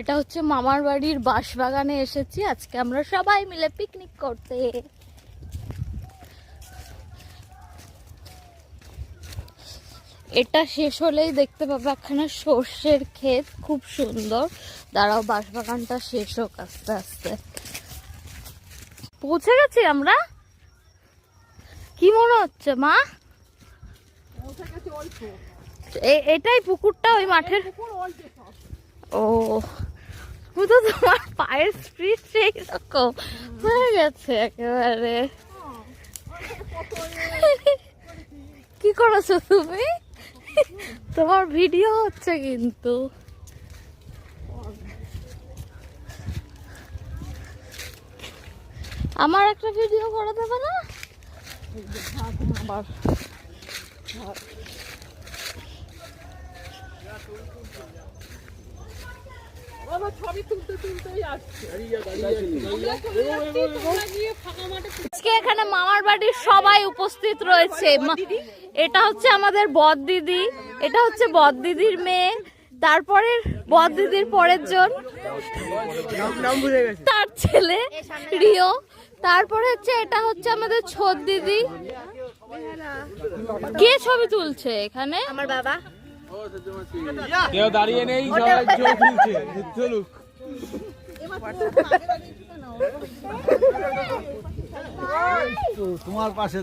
এটা হচ্ছে মামার বাড়ির বাঁশবাগানে এসেছি। আজকে আমরা সবাই মিলে পিকনিক করতে। এটা শেষ হলেই দেখতে পাবে একখানা সর্ষের ক্ষেত খুব সুন্দর। দাঁড়াও বাঁশবাগানটা শেষ হোক আস্তে আস্তে। পৌঁছে গেছি আমরা? কি মনে হচ্ছে মা? এটাই পুকুরটা ওই মাঠের ও শুধু তোমার পায়ের স্পিড সেই রকম হয়ে গেছে একেবারে। কি করেছ তুমি? তোমার ভিডিও হচ্ছে কিন্তু। আমার একটা ভিডিও করে দেবে না? আবার বাবা ছবি তুলতে তুলতেই আসছে। আজকে এখানে মামার বাড়ির সবাই উপস্থিত রয়েছে। মা- এটা হচ্ছে আমাদের বদ দিদি। এটা হচ্ছে বদ দিদির মেয়ে। তারপরে বদ দিদির পরের জন। তার ছেলে রিও। তারপরে হচ্ছে এটা হচ্ছে আমাদের ছোট দিদি। কে ছবি তুলছে এখানে? আমার বাবা। কেউ দাঁড়িয়ে নেই সবাই ছবি তুলছে চলুক। তোমার পাশে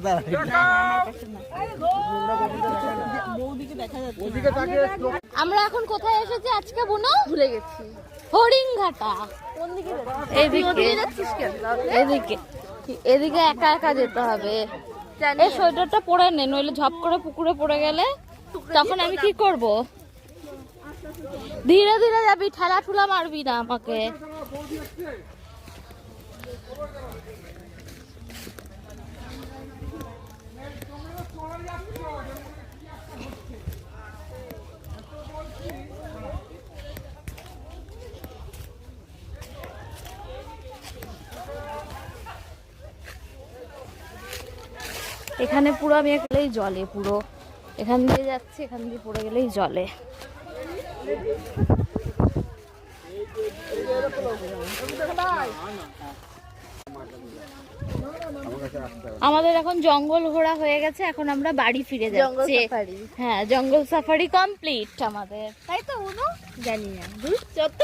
আমরা এখন কোথায় এসেছি? আজকে বুনো ভুলে গেছি। হরিংঘাটা এদিকে। এদিকে। এদিকে একা একা যেতে হবে। এই সোয়েটারটা পরে নে নইলে ঝপ করে পুকুরে পড়ে গেলে তখন আমি কি করব? ধীরে ধীরে যাবি ঠেলা ঠুলা মারবি না আমাকে। এখানে পুরো আমি গেলেই জলে পুরো। এখান দিয়ে যাচ্ছি এখান দিয়ে পড়ে গেলেই জলে। আমাদের এখন জঙ্গল ঘোরা হয়ে গেছে এখন আমরা বাড়ি ফিরে যাচ্ছি। হ্যাঁ জঙ্গল সাফারি কমপ্লিট আমাদের। তাই তো উনো? জানি না। যত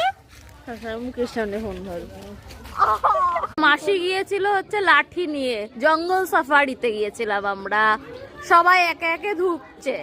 মুখের সামনে ফোন ধরবো। মাসি গিয়েছিল হচ্ছে লাঠি নিয়ে। জঙ্গল সাফারিতে গিয়েছিলাম আমরা। সবাই একে একে ধুকছে